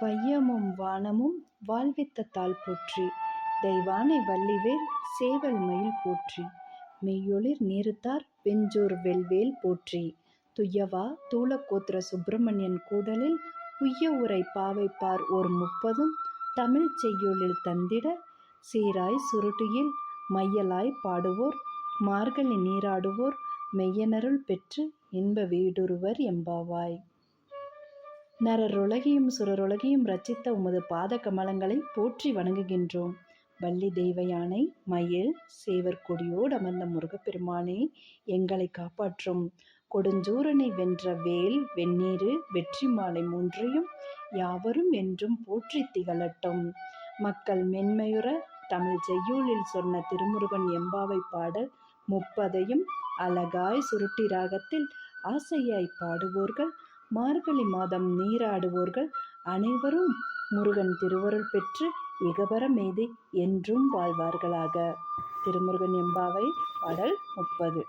வையமும் வானமும் வாழ்வித்தத்தால் போற்றி. தெய்வானை வள்ளிவேல் சேவல் மயில் போற்றி. மெய்யொளிர் நீருத்தார் வெஞ்சூர் வெல்வேல் போற்றி. துய்யவா தூளக்கோத்திர சுப்பிரமணியன் கூடலில் உய்ய உரை பாவைப்பார் ஓர் முப்பதும் தமிழ்ச் செய்யுளில் தந்திட சீராய் சுருட்டியில் மையலாய் பாடுவோர் மார்கழி நீராடுவோர் மெய்யனருள் பெற்று இன்ப வீடுருவர் எம்பாவாய். நரருலகையும் சுரருலகையும் ரச்சித்த உமது பாத கமலங்களை போற்றி வணங்குகின்றோம். வள்ளி தெய்வ யானை மயில் சேவர் கொடியோடு அமர்ந்த முருகப்பெருமானே எங்களை காப்பாற்றும். கொடுஞ்சூரனை வென்ற வேல் வெந்நீரு வெற்றி மாலை மூன்றையும் யாவரும் என்றும் போற்றி திகழட்டும். மக்கள் மென்மையுற தமிழ் செய்யுளில் சொன்ன திருமுருகன் எம்பாவை பாட முப்பதையும் அழகாய் சுருட்டி ராகத்தில் ஆசையாய் பாடுவோர்கள். மார்கழி மாதம் நீராடுவோர்கள் அனைவரும் முருகன் திருவருள் பெற்று இகபர என்றும் வாழ்வார்களாக. திருமுருகன் எம்பாவை பாடல் முப்பது.